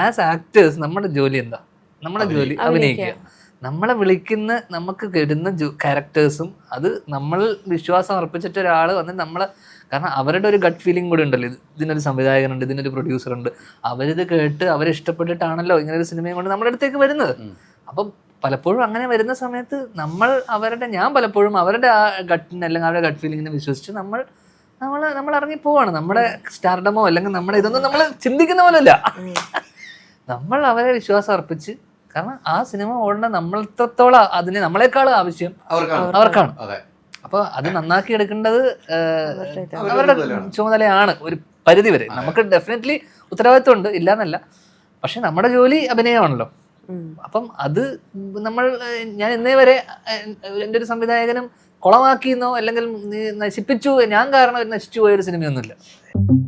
As actors നമ്മുടെ ജോലി എന്താ? നമ്മുടെ ജോലി അഭിനയിക്കുക. നമ്മളെ വിളിക്കുന്ന നമുക്ക് കിടുന്ന ക്യാരക്ടേഴ്സും അത് നമ്മൾ വിശ്വാസം അർപ്പിച്ചിട്ട് ഒരാൾ വന്ന് നമ്മളെ കാരണം അവരുടെ ഒരു ഗട്ട് ഫീലിംഗ് കൂടി ഉണ്ടല്ലോ. ഇത് ഇതിനൊരു സംവിധായകനുണ്ട് ഇതിനൊരു പ്രൊഡ്യൂസർ ഉണ്ട്. അവരിത് കേട്ട് അവരെ ഇഷ്ടപ്പെട്ടിട്ടാണല്ലോ ഇങ്ങനെ ഒരു സിനിമയും കൊണ്ട് നമ്മുടെ അടുത്തേക്ക് വരുന്നത്. അപ്പം പലപ്പോഴും അങ്ങനെ വരുന്ന സമയത്ത് നമ്മൾ അവരുടെ ഞാൻ പലപ്പോഴും അവരുടെ ആ ഗട്ടിനെ അല്ലെങ്കിൽ അവരുടെ ഗട്ട് ഫീലിങ്ങിനെ വിശ്വസിച്ച് നമ്മൾ നമ്മൾ നമ്മൾ ഇറങ്ങി പോവാണ്. നമ്മുടെ സ്റ്റാർഡമോ അല്ലെങ്കിൽ നമ്മുടെ ഇതൊന്നും നമ്മൾ ചിന്തിക്കുന്ന പോലല്ല നമ്മൾ അവരെ വിശ്വാസം അർപ്പിച്ച് കാരണം ആ സിനിമ ഓടേണ്ട നമ്മളത്രത്തോളം അതിന് നമ്മളെക്കാൾ ആവശ്യം അവർക്കാണ്. അവർക്കാണ്. അതെ. അപ്പോൾ അത് നന്നാക്കി എടുക്കേണ്ടത് അവരുടെ അവരുടെ ചുമതലയാണ്. ചുമതലയാണ് ഒരു പരിധി വരെ നമുക്ക് ഡെഫിനറ്റ്ലി ഉത്തരവാദിത്വം ഉണ്ട് ഇല്ലാന്നല്ല. പക്ഷെ നമ്മുടെ ജോലി അഭിനയമാണല്ലോ. അപ്പം അത് നമ്മൾ ഞാൻ ഇന്നേ വരെ എന്റെ ഒരു സംവിധായകനും കുളമാക്കിയെന്നോ അല്ലെങ്കിൽ നശിപ്പിച്ചു ഞാൻ കാരണം നശിച്ചു പോയൊരു സിനിമയൊന്നുമില്ല.